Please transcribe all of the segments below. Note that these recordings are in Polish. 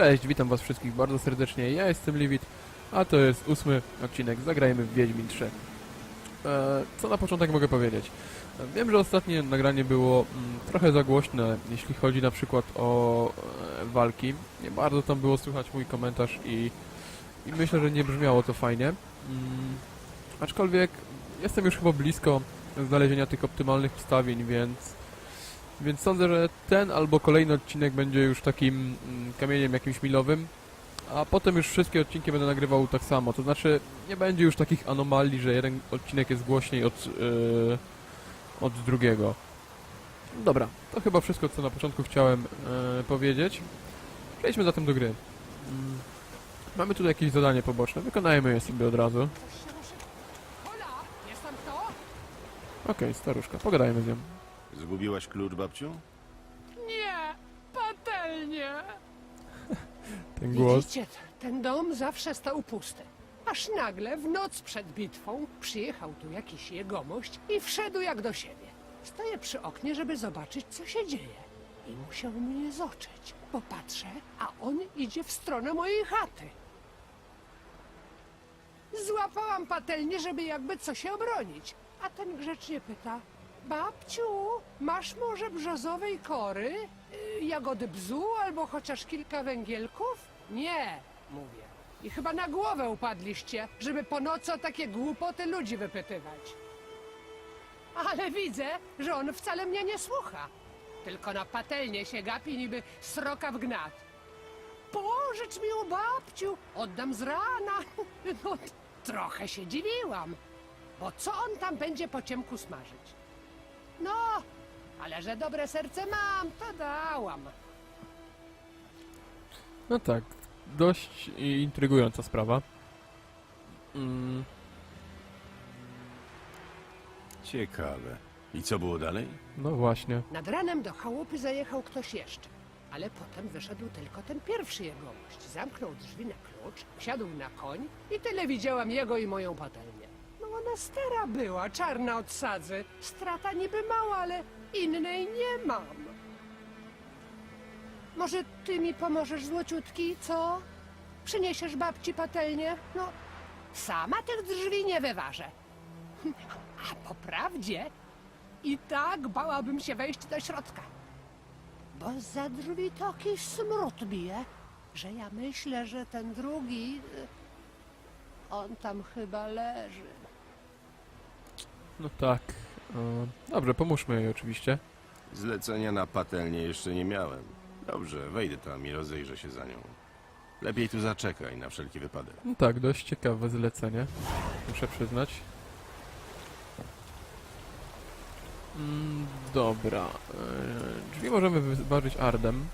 Cześć, witam was wszystkich bardzo serdecznie, ja jestem Liwit, a to jest ósmy odcinek Zagrajmy w Wiedźmin 3. E, co na początek mogę powiedzieć? E, Wiem, że ostatnie nagranie było mm, trochę za głośne, jeśli chodzi na przykład o e, walki. Nie bardzo tam było słychać mój komentarz i, i myślę, że nie brzmiało to fajnie. Mm, aczkolwiek jestem już chyba blisko znalezienia tych optymalnych ustawień, więc więc sądzę, że ten albo kolejny odcinek będzie już takim mm, kamieniem jakimś milowym, a potem już wszystkie odcinki będę nagrywał tak samo. To znaczy, nie będzie już takich anomalii, że jeden odcinek jest głośniej od, yy, od drugiego. Dobra, to chyba wszystko, co na początku chciałem yy, powiedzieć. Przejdźmy zatem do gry. Mm, Mamy tutaj jakieś zadanie poboczne, wykonajmy je sobie od razu. Okej, staruszka, pogadajmy z nią. Zgubiłaś klucz, babciu? Nie, patelnie. Ten głos. Widzicie, ten dom zawsze stał pusty. Aż nagle w noc przed bitwą przyjechał tu jakiś jegomość i wszedł jak do siebie. Stoję przy oknie, żeby zobaczyć, co się dzieje. I musiał mnie zoczyć, bo patrzę, a on idzie w stronę mojej chaty. Złapałam patelnię, żeby jakby co się obronić. A ten grzecznie pyta: Babciu, masz może brzozowej kory, y, jagody bzu albo chociaż kilka węgielków? Nie, mówię. I chyba na głowę upadliście, żeby po nocy o takie głupoty ludzi wypytywać. Ale widzę, że on wcale mnie nie słucha. Tylko na patelnię się gapi niby sroka w gnat. Pożycz mi u babciu, oddam z rana. No, trochę się dziwiłam, bo co on tam będzie po ciemku smażyć? No, ale że dobre serce mam, to dałam. No tak, dość intrygująca sprawa. Mm, Ciekawe. I co było dalej? no właśnie. Nad ranem do chałupy zajechał ktoś jeszcze. Ale potem wyszedł tylko ten pierwszy jegomość. Zamknął drzwi na klucz, wsiadł na koń i tyle widziałam jego i moją patelnię. Ona stara była, czarna od sadzy. Strata niby mała, ale innej nie mam. Może ty mi pomożesz, złociutki, co? Przyniesiesz babci patelnię? No, sama tych drzwi nie wyważę. A po prawdzie, i tak bałabym się wejść do środka. Bo za drzwi taki smród bije, że ja myślę, że ten drugi. y, On tam chyba leży. No tak. E, dobrze, pomóżmy jej oczywiście. Zlecenia na patelnię jeszcze nie miałem. Dobrze, wejdę tam i rozejrzę się za nią. Lepiej tu zaczekaj na wszelki wypadek. No tak, dość ciekawe zlecenie. Muszę przyznać. Mm, dobra. E, drzwi możemy wyważyć ardem.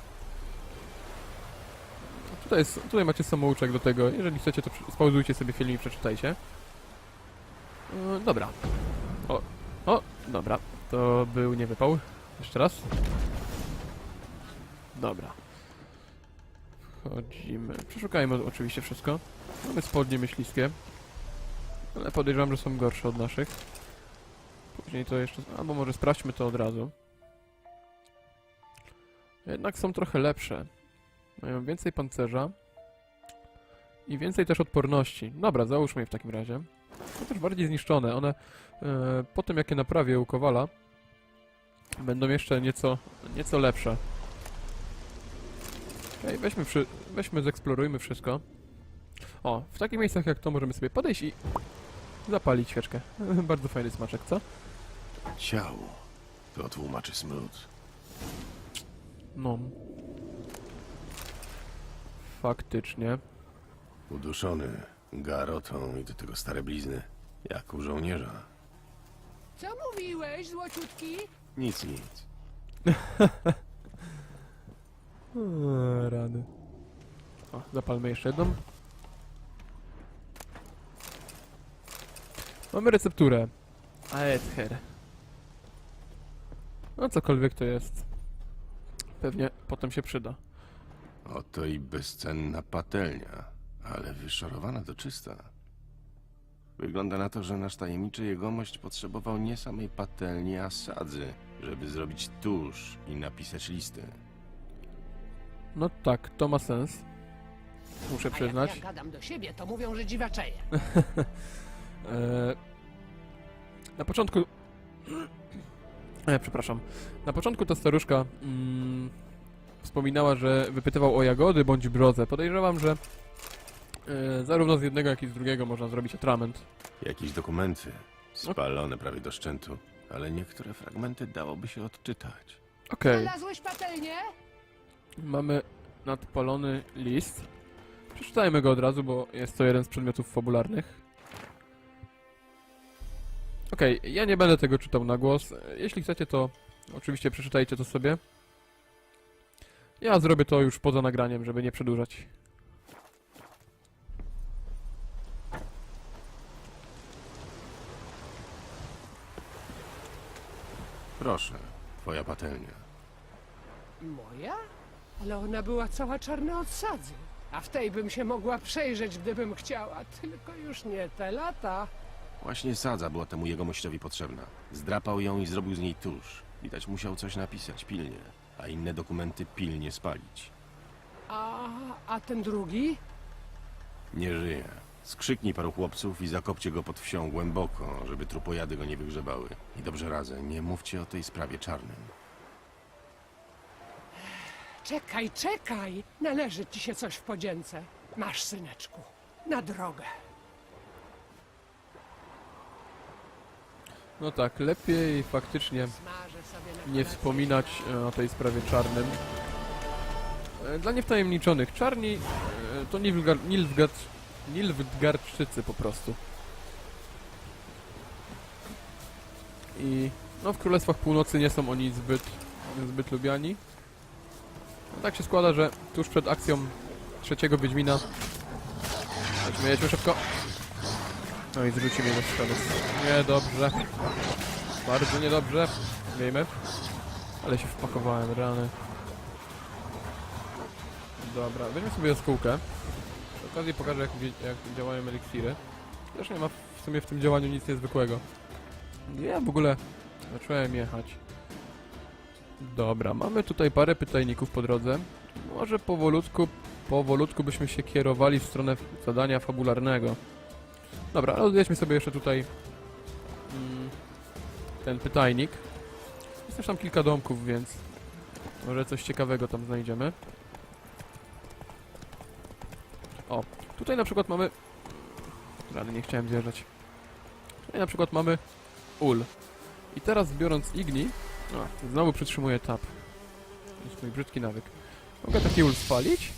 Tutaj, jest, tutaj macie samouczek do tego. Jeżeli chcecie, to przy- spauzujcie sobie film i przeczytajcie. E, dobra. O, dobra. To był nie wypał. Jeszcze raz. Dobra. Wchodzimy. Przeszukajmy oczywiście wszystko. Mamy spodnie myśliskie. Ale podejrzewam, że są gorsze od naszych. Później to jeszcze... Albo może sprawdźmy to od razu. Jednak są trochę lepsze. Mają więcej pancerza. I więcej też odporności. Dobra, załóżmy je w takim razie. Są też bardziej zniszczone. One e, po tym jak je naprawię u Kowala będą jeszcze nieco, nieco lepsze. Okej, weźmy, przy, weźmy, zeksplorujmy wszystko. O, w takich miejscach jak to możemy sobie podejść i zapalić świeczkę. Bardzo fajny smaczek, co? Ciało. To tłumaczy smród. No. Faktycznie. Uduszony garotą i do tego stare blizny. Jak u żołnierza. Co mówiłeś, złociutki? Nic, nic. Eee, rady. O, zapalmy jeszcze jedną. Mamy recepturę. Aether. No cokolwiek to jest. Pewnie potem się przyda. Oto i bezcenna patelnia, ale wyszorowana do czysta. Wygląda na to, że nasz tajemniczy jegomość potrzebował nie samej patelni, a sadzy, żeby zrobić tusz i napisać listy. No tak, to ma sens. Muszę A jak przyznać. ja gadam do siebie, to mówią, że dziwaczeję. E, na początku. E, przepraszam. Na początku ta staruszka mm, wspominała, że wypytywał o jagody bądź brozę. Podejrzewam, że e, zarówno z jednego, jak i z drugiego można zrobić atrament. Jakieś dokumenty, spalone prawie do szczętu, ale niektóre fragmenty dałoby się odczytać. Okej, Znalazłeś patelnię? mamy nadpalony list. Przeczytajmy go od razu, bo jest to jeden z przedmiotów fabularnych. Okej, ja nie będę tego czytał na głos. Jeśli chcecie, to oczywiście przeczytajcie to sobie. Ja zrobię to już poza nagraniem, żeby nie przedłużać. Proszę, twoja patelnia. Moja? Ale ona była cała czarna od sadzy. A w tej bym się mogła przejrzeć, gdybym chciała. Tylko już nie te lata. Właśnie sadza była temu jegomościowi potrzebna. Zdrapał ją i zrobił z niej tusz. Widać musiał coś napisać pilnie, a inne dokumenty pilnie spalić. A, a ten drugi? Nie żyje. Skrzyknij paru chłopców i zakopcie go pod wsią głęboko, żeby trupojady go nie wygrzebały. I dobrze radzę, nie mówcie o tej sprawie czarnym. Czekaj, czekaj! Należy ci się coś w podzięce. Masz, syneczku. Na drogę. No tak, lepiej faktycznie Smażę sobie na nie kolację. wspominać e, o tej sprawie czarnym. E, Dla niewtajemniczonych, czarni e, to Nilfgaard, Nilfgaard, Nilfgaardczycy po prostu. I no w Królestwach Północy nie są oni zbyt, zbyt lubiani. No, tak się składa, że tuż przed akcją trzeciego Wiedźmina Chodźmy, jedźmy szybko. No i zrzuci mnie do strony. Niedobrze. Bardzo niedobrze. Wiejmy. Ale się wpakowałem, rany. Dobra, weźmy sobie jaskółkę. Okazji pokażę jak, jak działają eliksiry. Też nie ma w sumie w tym działaniu nic niezwykłego. Ja w ogóle zacząłem jechać. Dobra, mamy tutaj parę pytajników po drodze. Może powolutku, powolutku byśmy się kierowali w stronę zadania fabularnego. Dobra, ale odjedźmy sobie jeszcze tutaj mm, ten pytajnik. Jest też tam kilka domków, więc może coś ciekawego tam znajdziemy. Tutaj na przykład mamy... Ale nie chciałem zjeżdżać. Tutaj na przykład mamy ul. I teraz biorąc igni... Znowu przytrzymuję. To jest mój brzydki nawyk. Mogę taki ul spalić.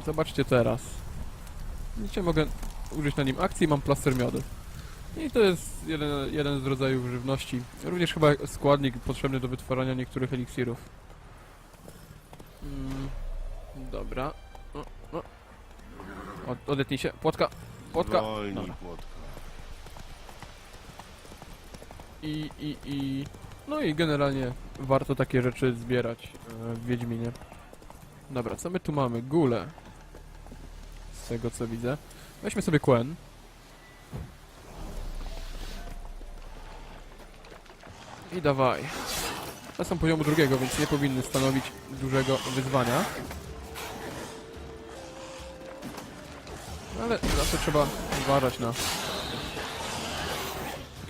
I zobaczcie teraz. Widzicie, mogę użyć na nim akcji mam plaster miodu. I to jest jeden, jeden z rodzajów żywności. Również chyba składnik potrzebny do wytwarzania niektórych eliksirów. Mm, dobra. O, o. Od, odetnij się. Płotka. Płotka. Wolniej, Dobra. płotka. I, i, i... No i generalnie warto takie rzeczy zbierać e, w Wiedźminie. Dobra, co my tu mamy? Gule. Z tego co widzę. Weźmy sobie Quen. I dawaj. Te są poziomu drugiego, więc nie powinny stanowić dużego wyzwania. Ale zawsze trzeba uważać na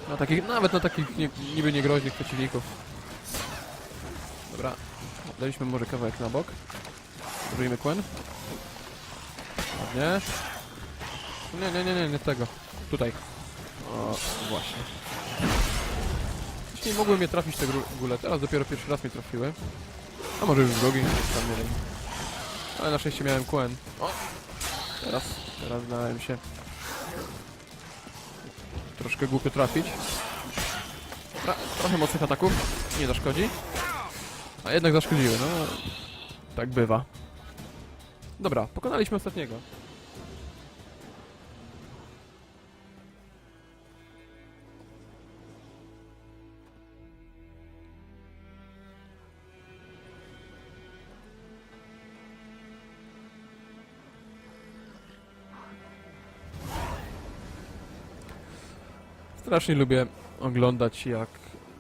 na takich, nawet na takich nie, niby niegroźnych przeciwników. Dobra, daliśmy może kawałek na bok. Użyjmy Quen. Ładnie. Nie, nie, nie, nie, nie tego. Tutaj. O, właśnie. Wcześniej mogły mnie trafić te gule, teraz dopiero pierwszy raz mnie trafiły. A może już drugi, tam nie wiem. Ale na szczęście miałem Quen. O! Teraz, teraz dałem się troszkę głupio trafić. Tra trochę mocnych ataków, nie zaszkodzi. A jednak zaszkodziły, no. Tak bywa. Dobra, pokonaliśmy ostatniego. Strasznie lubię oglądać jak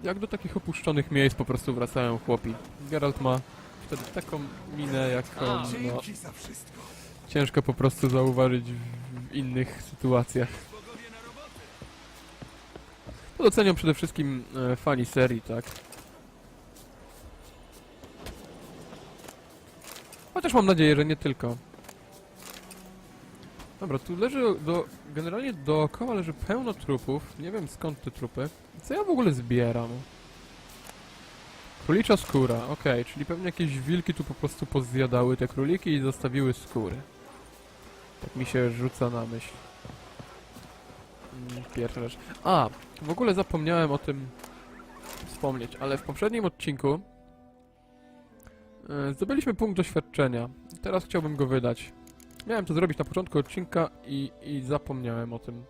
jak do takich opuszczonych miejsc po prostu wracają chłopi. Geralt ma wtedy taką minę, jaką no, ciężko po prostu zauważyć w, w innych sytuacjach. To doceniam przede wszystkim e, fani serii, tak? Chociaż mam nadzieję, że nie tylko. Dobra, tu leży do, generalnie dookoła leży pełno trupów. Nie wiem skąd te trupy. Co ja w ogóle zbieram? Królicza skóra, okej, czyli pewnie jakieś wilki tu po prostu pozjadały te króliki i zostawiły skóry. Tak mi się rzuca na myśl. Mm, Pierwsza rzecz. A, w ogóle zapomniałem o tym wspomnieć, ale w poprzednim odcinku e, zdobyliśmy punkt doświadczenia. Teraz chciałbym go wydać. Miałem to zrobić na początku odcinka i, i zapomniałem o tym.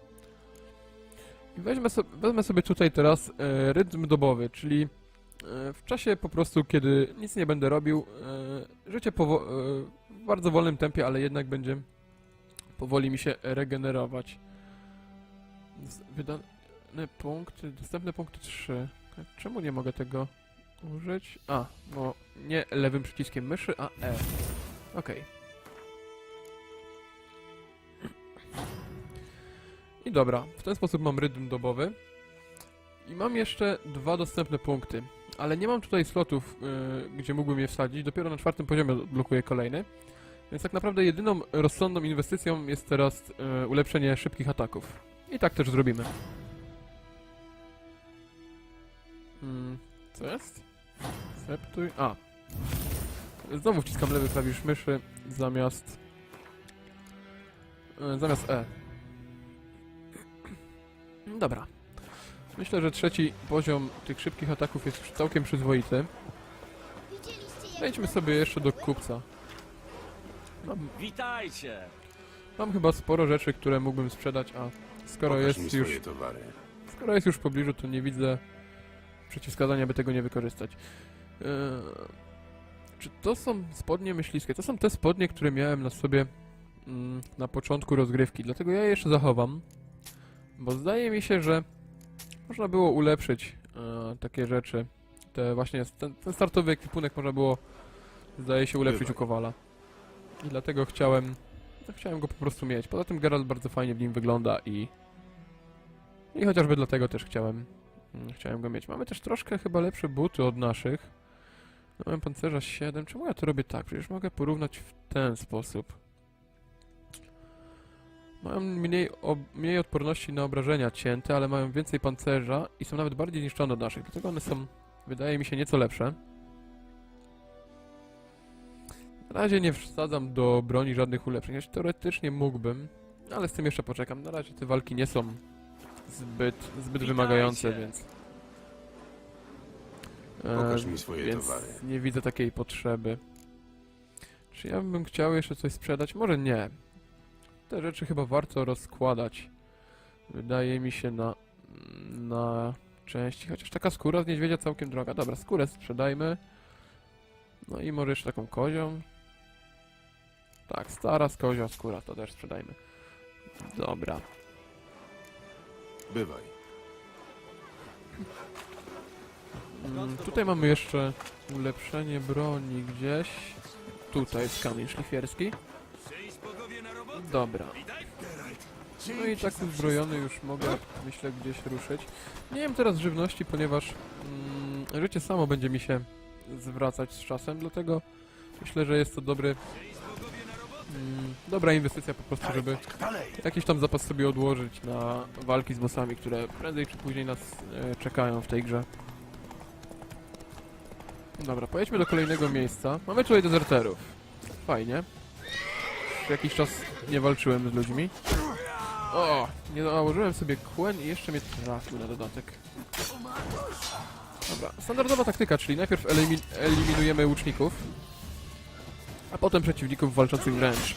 I weźmę, so, wezmę sobie tutaj teraz e, rytm dobowy, czyli e, w czasie po prostu, kiedy nic nie będę robił, e, życie powo- e, w bardzo wolnym tempie, ale jednak będzie powoli mi się regenerować. Wydane punkty, dostępne punkty 3. Czemu nie mogę tego użyć? A, bo nie lewym przyciskiem myszy, a E. Okej. I dobra, w ten sposób mam rytm dobowy. I mam jeszcze dwa dostępne punkty, ale nie mam tutaj slotów, yy, gdzie mógłbym je wsadzić. Dopiero na czwartym poziomie blokuję kolejny. Więc tak naprawdę jedyną rozsądną inwestycją jest teraz yy, ulepszenie szybkich ataków. I tak też zrobimy. Mm, co jest? Septuj. A. Znowu wciskam lewy klawisz myszy zamiast. yy, zamiast E. Myślę, że trzeci poziom tych szybkich ataków jest już całkiem przyzwoity. Wejdźmy sobie jeszcze do kupca. Mam, Witajcie! mam chyba sporo rzeczy, które mógłbym sprzedać, a skoro Pokaż jest już towary. skoro jest już w pobliżu, to nie widzę przeciwwskazania, by tego nie wykorzystać. Eee, czy to są spodnie myśliwskie? To są te spodnie, które miałem na sobie mm, na początku rozgrywki, dlatego ja je jeszcze zachowam, bo zdaje mi się, że można było ulepszyć e, takie rzeczy. Te właśnie, ten, ten startowy ekwipunek można było, zdaje się, ulepszyć u. Kowala. I dlatego chciałem, no, chciałem go po prostu mieć. Poza tym Geralt bardzo fajnie w nim wygląda i i chociażby dlatego też chciałem, mm, chciałem go mieć. Mamy też troszkę chyba lepsze buty od naszych. Mamy pancerza 7. Czemu ja to robię tak? Przecież mogę porównać w ten sposób. Mają mniej, ob, mniej odporności na obrażenia cięte, ale mają więcej pancerza i są nawet bardziej niszczone od naszych. Dlatego one są, wydaje mi się, nieco lepsze. Na razie nie wsadzam do broni żadnych ulepszeń, choć teoretycznie mógłbym, ale z tym jeszcze poczekam. Na razie te walki nie są zbyt, zbyt wymagające, więc... E, Pokaż mi swoje więc towary. nie widzę takiej potrzeby. Czy ja bym chciał jeszcze coś sprzedać? Może nie. Te rzeczy chyba warto rozkładać. Wydaje mi się na, na części, chociaż taka skóra z niedźwiedzia całkiem droga. Dobra, skórę sprzedajmy. No i może jeszcze taką kozią. Tak, stara z kozia skóra, to też sprzedajmy. Dobra. Bywaj. Mm, tutaj mamy jeszcze ulepszenie broni gdzieś. Tutaj jest kamień szlifierski. Dobra. No i tak uzbrojony już mogę, myślę, gdzieś ruszyć. Nie wiem teraz żywności, ponieważ mm, życie samo będzie mi się zwracać z czasem, dlatego myślę, że jest to dobry, mm, dobra inwestycja po prostu, żeby jakiś tam zapas sobie odłożyć na walki z bossami, które prędzej czy później nas e, czekają w tej grze. Dobra, pojedźmy do kolejnego miejsca. Mamy tutaj dezerterów. Fajnie. Jakiś czas nie walczyłem z ludźmi. O! Nie nałożyłem sobie kłen i jeszcze mnie trafił na dodatek. Dobra, standardowa taktyka, czyli najpierw elimin eliminujemy łuczników, a potem przeciwników walczących wręcz.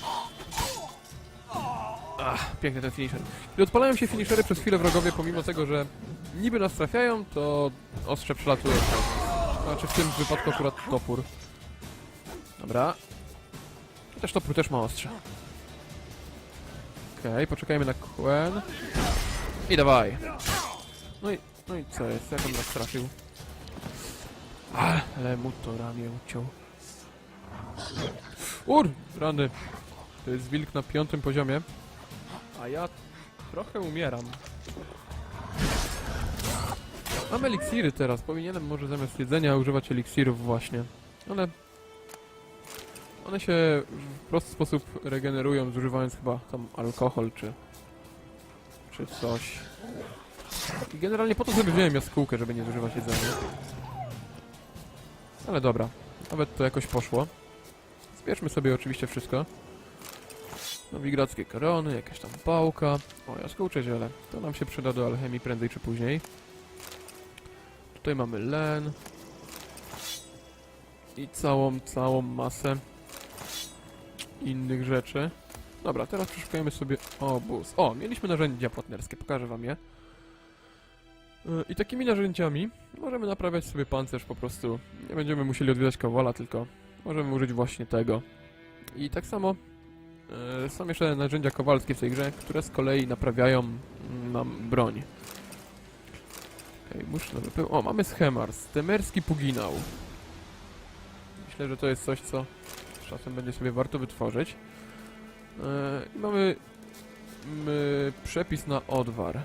Ach, piękny ten finisher. Gdy odpalają się finishery przez chwilę wrogowie, pomimo tego, że niby nas trafiają, to ostrze przelatuje. Znaczy w tym wypadku akurat topór. Dobra. Też topór też ma ostrze. Okej, poczekajmy na Quen. I dawaj. No i No i co jest? Jak on nas trafił? Ale mu to ramię uciął. Ur! Rany. To jest wilk na piątym poziomie. A ja trochę umieram. Mam eliksiry teraz. Powinienem może zamiast jedzenia używać eliksirów właśnie. Ale... One się w prosty sposób regenerują, zużywając chyba tam alkohol, czy... czy coś. I generalnie po to sobie wziąłem jaskółkę, żeby nie zużywać jedzenia. Ale dobra, nawet to jakoś poszło. Zbierzmy sobie oczywiście wszystko. Nowigradzkie korony, jakaś tam pałka. O, jaskółcze ziele. To nam się przyda do alchemii prędzej czy później. Tutaj mamy len. I całą, całą masę innych rzeczy. Dobra, teraz przeszukajmy sobie obóz. O, mieliśmy narzędzia płatnerskie, pokażę wam je. Yy, I takimi narzędziami możemy naprawiać sobie pancerz po prostu. Nie będziemy musieli odwiedzać kowala, tylko możemy użyć właśnie tego. I tak samo yy, są jeszcze narzędzia kowalskie w tej grze, które z kolei naprawiają mm, nam broń. Okej, muszę nowy pył. O, mamy schemar. Stemerski puginał. Myślę, że to jest coś, co czasem będzie sobie warto wytworzyć. I mamy my, przepis na odwar.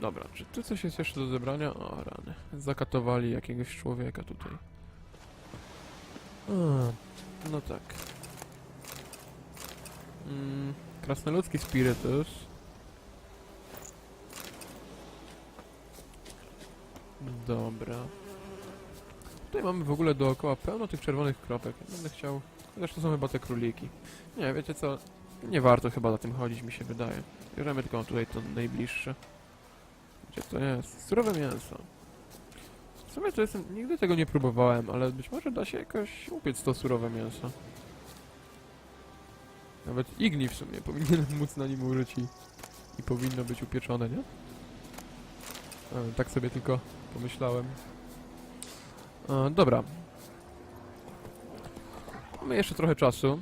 Dobra, czy tu coś jest jeszcze do zebrania? O, rany. Zakatowali jakiegoś człowieka tutaj. No tak. Mm, krasnoludzki spirytus. Dobra. Tutaj mamy w ogóle dookoła pełno tych czerwonych kropek. Ja będę chciał... Chociaż to są chyba te króliki. Nie, wiecie co? Nie warto chyba za tym chodzić, mi się wydaje. Bierzemy tylko tutaj to najbliższe. Gdzie to jest? Surowe mięso. W sumie to jestem... Nigdy tego nie próbowałem, ale być może da się jakoś upiec to surowe mięso. Nawet igni w sumie powinienem móc na nim użyć i, i powinno być upieczone, nie? E, tak sobie tylko pomyślałem. E, dobra. Mamy jeszcze trochę czasu.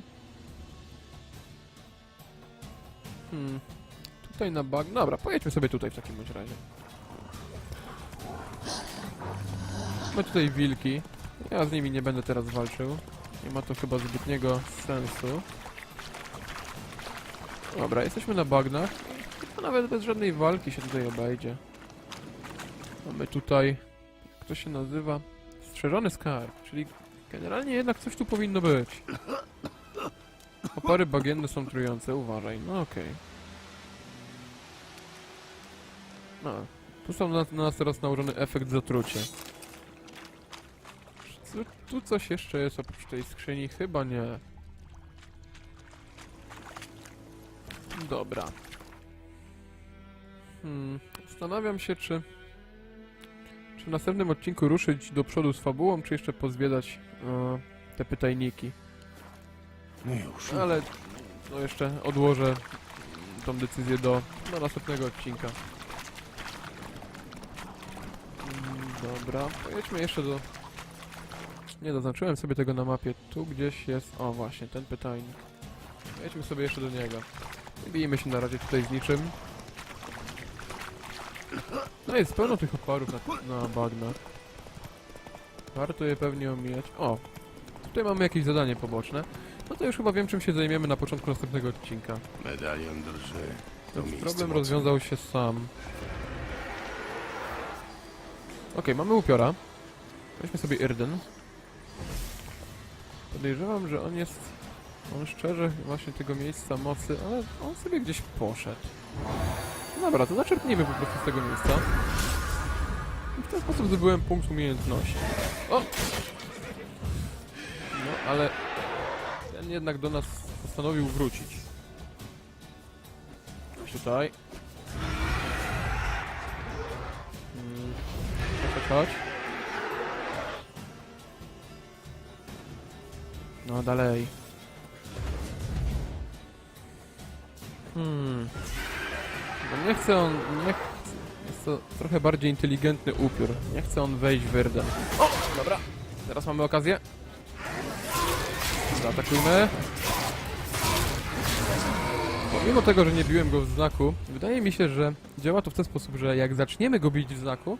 Hmm. Tutaj na bag... Dobra, pojedźmy sobie tutaj w takim bądź razie. Mamy tutaj wilki. Ja z nimi nie będę teraz walczył. Nie ma to chyba zbytniego sensu. Dobra, jesteśmy na bagnach. A nawet bez żadnej walki się tutaj obejdzie. Mamy tutaj... Jak to się nazywa? Strzeżony skarb, czyli generalnie jednak coś tu powinno być. Opary bagienne są trujące, uważaj. No okej. No, tu są na, na nas teraz nałożony efekt zatrucia. Czy tu coś jeszcze jest oprócz tej skrzyni? Chyba nie. Dobra. Hmm, zastanawiam się, czy... Czy w następnym odcinku ruszyć do przodu z fabułą, czy jeszcze pozwiedzać e, te pytajniki. No już. Ale no jeszcze odłożę tą decyzję do, do następnego odcinka. Mm, Dobra, pojedźmy jeszcze do... Nie zaznaczyłem sobie tego na mapie. Tu gdzieś jest... O właśnie, ten pytajnik. Pojedźmy sobie jeszcze do niego. Nie bijmy się na razie tutaj z niczym. No jest pełno tych oparów na, na bagnach. Warto je pewnie omijać. O! Tutaj mamy jakieś zadanie poboczne. No to już chyba wiem czym się zajmiemy na początku następnego odcinka. Medalion drży. To miejsce problem mocy. rozwiązał się sam. Okej, mamy upiora. Weźmy sobie Irden. Podejrzewam, że on jest... On szczerze właśnie tego miejsca mocy, ale on sobie gdzieś poszedł. No Dobra, to zaczerpnijmy po prostu z tego miejsca. I w ten sposób zdobyłem punkt umiejętności. O! No, ale... Ten jednak do nas postanowił wrócić. Tutaj. Mm, chodź, chodź. No dalej. Hmm. No nie chce on, nie chce, jest to trochę bardziej inteligentny upiór. Nie chce on wejść w Irden. O, dobra. Teraz mamy okazję. Zaatakujmy. Pomimo tego, że nie biłem go w znaku, wydaje mi się, że działa to w ten sposób, że jak zaczniemy go bić w znaku,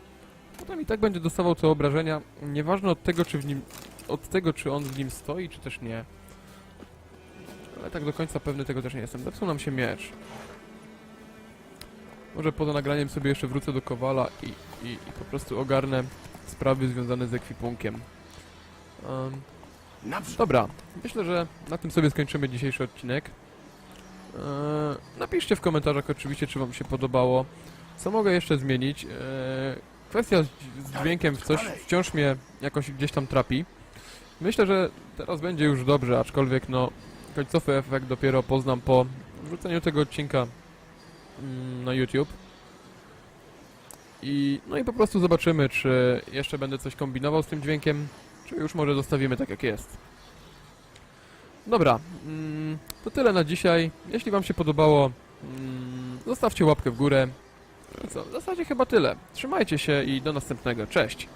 potem i tak będzie dostawał te obrażenia, nieważne od tego, czy w nim, od tego, czy on w nim stoi, czy też nie. Ale tak do końca pewny tego też nie jestem. Zepsuł nam się miecz. Może poza nagraniem sobie jeszcze wrócę do Kowala i, i, i po prostu ogarnę sprawy związane z ekwipunkiem. Um. Dobra, myślę, że na tym sobie skończymy dzisiejszy odcinek. Eee, napiszcie w komentarzach oczywiście, czy wam się podobało. Co mogę jeszcze zmienić? Eee, kwestia z, z dźwiękiem w coś wciąż mnie jakoś gdzieś tam trapi. Myślę, że teraz będzie już dobrze, aczkolwiek no końcowy efekt dopiero poznam po wrzuceniu tego odcinka na YouTube. I no i po prostu zobaczymy, czy jeszcze będę coś kombinował z tym dźwiękiem, czy już może zostawimy tak jak jest. Dobra, mm, to tyle na dzisiaj. Jeśli Wam się podobało, mm, zostawcie łapkę w górę. I co, w zasadzie chyba tyle. Trzymajcie się i do następnego. Cześć!